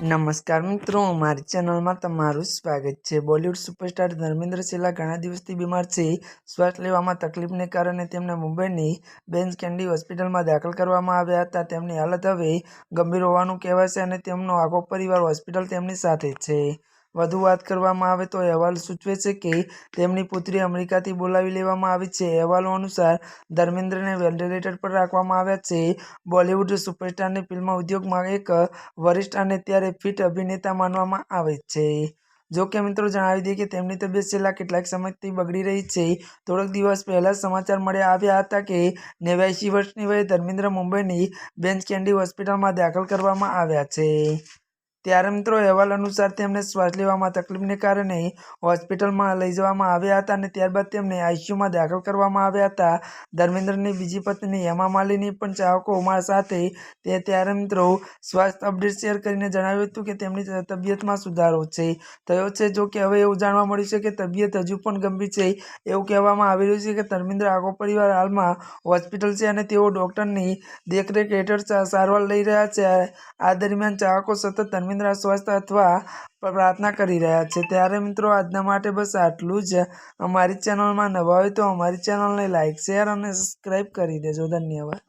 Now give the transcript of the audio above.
નમસ્કાર મિત્રો, મારી ચેનલમાં તમારું સ્વાગત છે. બોલિવૂડ સુપરસ્ટાર ધર્મેન્દ્ર સિલા ઘણા દિવસથી બીમાર છે. શ્વાસ લેવામાં તકલીફને કારણે તેમને મુંબઈની બેન્સ કેન્ડી હોસ્પિટલમાં દાખલ કરવામાં આવ્યા હતા. તેમની હાલત હવે ગંભીર હોવાનું કહેવાય અને તેમનો આખો પરિવાર હોસ્પિટલ તેમની સાથે છે. વધુ વાત કરવામાં આવે તો અહેવાલ સૂચવે છે કે તેમની પુત્રી અમેરિકાથી બોલાવી લેવામાં આવી છે. અહેવાલો અનુસાર, ધર્મેન્દ્રને વેન્ટિલેટર પર રાખવામાં આવ્યા છે. બોલિવૂડ સુપરસ્ટારને ફિલ્મ ઉદ્યોગમાં એક વરિષ્ઠ અને ત્યારે ફિટ અભિનેતા માનવામાં આવે છે. જો કે મિત્રો, જણાવી દઈએ કે તેમની તબિયત છેલ્લા કેટલાક સમયથી બગડી રહી છે. થોડાક દિવસ પહેલા સમાચાર મળ્યા આવ્યા હતા કે નેવ્યાસી વર્ષની વયે ધર્મેન્દ્ર મુંબઈની બેન્ચ કેન્ડી હોસ્પિટલમાં દાખલ કરવામાં આવ્યા છે. ત્યારે મિત્રો અહેવાલ અનુસાર તેમને શ્વાસ લેવામાં તકલીફને કારણે હોસ્પિટલમાં લઈ જવામાં આવ્યા હતા અને ત્યારબાદ તેમને આઈસીયુમાં દાખલ કરવામાં આવ્યા હતા. ધર્મેન્દ્રની બીજી પત્ની હેમા માલિની પણ ચાહકોમાં સાથે તે ત્યારે મિત્રો સ્વાસ્થ્ય અપડેટ શેર કરીને જણાવ્યું હતું કે તેમની તબિયતમાં સુધારો છે. થયો છે જો કે હવે એવું જાણવા મળ્યું છે કે તબિયત હજુ પણ ગંભીર છે. એવું કહેવામાં આવી રહ્યું છે કે ધર્મેન્દ્ર આખો પરિવાર હાલમાં હોસ્પિટલ છે અને તેઓ ડૉક્ટરની દેખરેખ હેઠળ સારવાર લઈ રહ્યા છે. આ દરમિયાન ચાહકો સતત ધર્મેન્દ્ર સ્વાસ્થ્ય અથવા પ્રાર્થના કરી રહ્યા છે. ત્યારે મિત્રો, આજના માટે બસ આટલું જ. અમારી ચેનલમાં નવા હોય તો અમારી ચેનલને લાઇક શેર અને સબસ્ક્રાઈબ કરી દેજો. ધન્યવાદ.